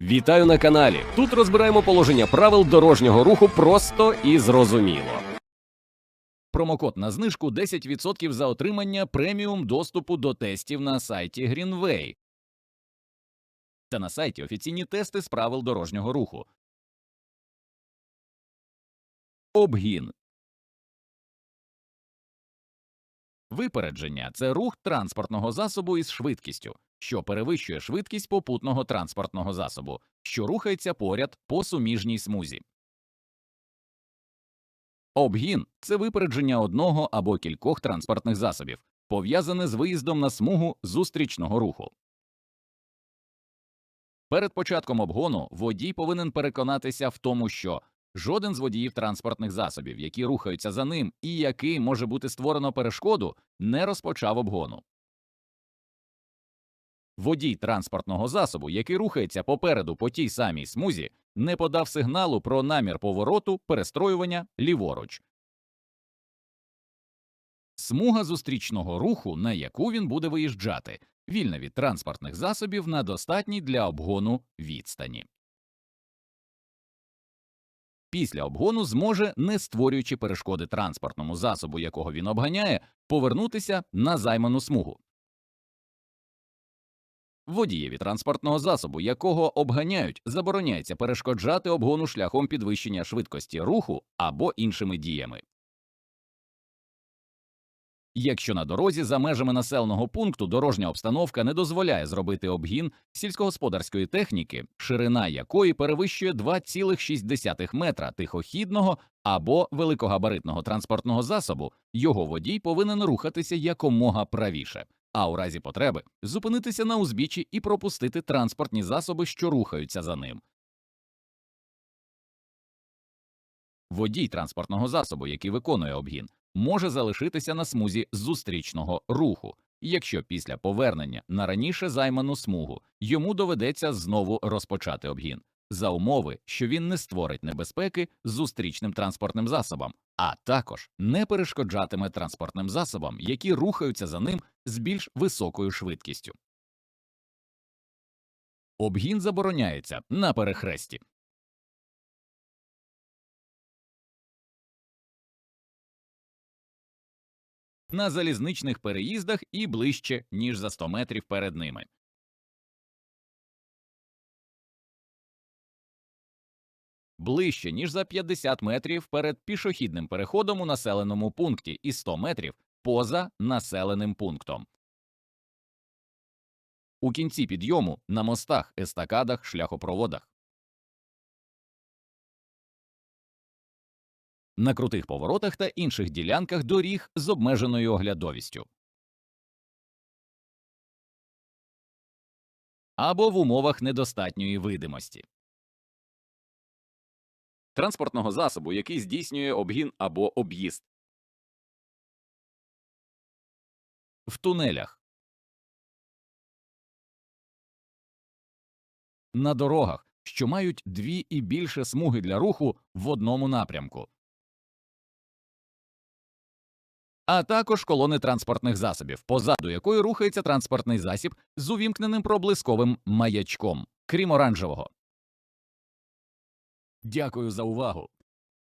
Вітаю на каналі. Тут розбираємо положення правил дорожнього руху просто і зрозуміло. Промокод на знижку 10% за отримання преміум доступу до тестів на сайті Greenway та на сайті офіційні тести з правил дорожнього руху. Обгін Випередження це рух транспортного засобу із швидкістю, що перевищує швидкість попутного транспортного засобу, що рухається поряд по суміжній смузі. Обгін це випередження одного або кількох транспортних засобів, пов'язане з виїздом на смугу зустрічного руху. Перед початком обгону водій повинен переконатися в тому, що жоден з водіїв транспортних засобів, які рухаються за ним і який може бути створено перешкоду, не розпочав обгону. Водій транспортного засобу, який рухається попереду по тій самій смузі, не подав сигналу про намір повороту перестроювання ліворуч. Смуга зустрічного руху, на яку він буде виїжджати, вільна від транспортних засобів на достатній для обгону відстані. Після обгону зможе, не створюючи перешкоди транспортному засобу, якого він обганяє, повернутися на займану смугу. Водієві транспортного засобу, якого обганяють, забороняється перешкоджати обгону шляхом підвищення швидкості руху або іншими діями. Якщо на дорозі за межами населеного пункту дорожня обстановка не дозволяє зробити обгін сільськогосподарської техніки, ширина якої перевищує 2,6 метра тихохідного або великогабаритного транспортного засобу, його водій повинен рухатися якомога правіше, а у разі потреби зупинитися на узбіччі і пропустити транспортні засоби, що рухаються за ним. Водій транспортного засобу, який виконує обгін, може залишитися на смузі зустрічного руху, якщо після повернення на раніше займану смугу йому доведеться знову розпочати обгін, за умови, що він не створить небезпеки зустрічним транспортним засобам, а також не перешкоджатиме транспортним засобам, які рухаються за ним з більш високою швидкістю. Обгін забороняється на перехресті. на залізничних переїздах і ближче, ніж за 100 метрів перед ними. Ближче, ніж за 50 метрів перед пішохідним переходом у населеному пункті і 100 метрів поза населеним пунктом. У кінці підйому на мостах, естакадах, шляхопроводах. на крутих поворотах та інших ділянках доріг з обмеженою оглядовістю. Або в умовах недостатньої видимості. Транспортного засобу, який здійснює обгін або об'їзд. В тунелях. На дорогах, що мають дві і більше смуги для руху в одному напрямку. а також колони транспортних засобів, позаду якої рухається транспортний засіб з увімкненим проблисковим маячком, крім оранжевого. Дякую за увагу.